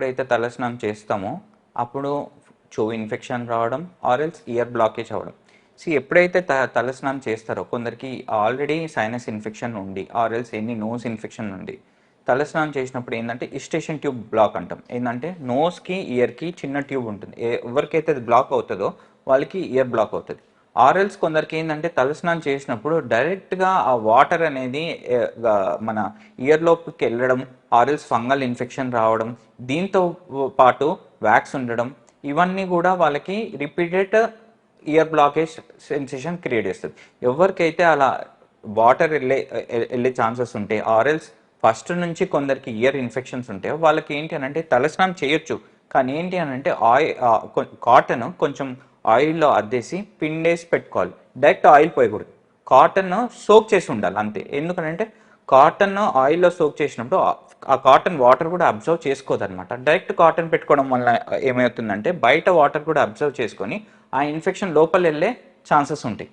ఎప్పుడైతే తలస్నానం చేస్తామో అప్పుడు చెవు ఇన్ఫెక్షన్ రావడం ఆర్ఎల్స్ ఇయర్ బ్లాకేజ్ అవ్వడం. సో ఎప్పుడైతే త తలస్నానం చేస్తారో కొందరికి ఆల్రెడీ సైనస్ ఇన్ఫెక్షన్ ఉండి ఆర్ఎల్స్ ఎన్ని నోస్ ఇన్ఫెక్షన్ ఉంది. తలస్నానం చేసినప్పుడు ఏంటంటే ఇస్టేషన్ ట్యూబ్ బ్లాక్ అంటాం. ఏంటంటే నోస్కి ఇయర్కి చిన్న ట్యూబ్ ఉంటుంది. ఎవరికైతే అది బ్లాక్ అవుతుందో వాళ్ళకి ఇయర్ బ్లాక్ అవుతుంది. ఆర్ఎల్స్ కొందరికి ఏంటంటే తలస్నానం చేసినప్పుడు డైరెక్ట్గా ఆ వాటర్ అనేది మన ఇయర్లోపుకి వెళ్ళడం ఆర్ఎల్స్ ఫంగల్ ఇన్ఫెక్షన్ రావడం దీంతో పాటు వ్యాక్స్ ఉండడం ఇవన్నీ కూడా వాళ్ళకి repeated ear blockage sensation create చేస్తుంది. ఎవరికైతే అలా వాటర్ వెళ్ళే వెళ్ళే ఛాన్సెస్ ఉంటాయి ఆర్ఎల్స్ ఫస్ట్ నుంచి కొందరికి ఇయర్ ఇన్ఫెక్షన్స్ ఉంటాయి వాళ్ళకి ఏంటి అని అంటే తలస్నానం చేయొచ్చు. కానీ ఏంటి అని అంటే ఆయిల్ కాటన్ కొంచెం ఆయిల్లో అద్దేసి పిండేసి పెట్టుకోవాలి. డైరెక్ట్ ఆయిల్ పోయకూడదు. కాటన్ సోక్ చేసి ఉండాలి అంతే. ఎందుకంటే కాటన్ ఆయిల్లో సోక్ చేసినప్పుడు ఆ- కాటన్ వాటర్ కూడా అబ్జర్వ్ చేసుకోదు అనమాట డైరెక్ట్ కాటన్ పెట్టుకోవడం వల్ల ఏమవుతుందంటే బయట వాటర్ కూడా అబ్జర్వ్ చేసుకొని ఆ ఇన్ఫెక్షన్ లోపల వెళ్ళే ఛాన్సెస్ ఉంటాయి.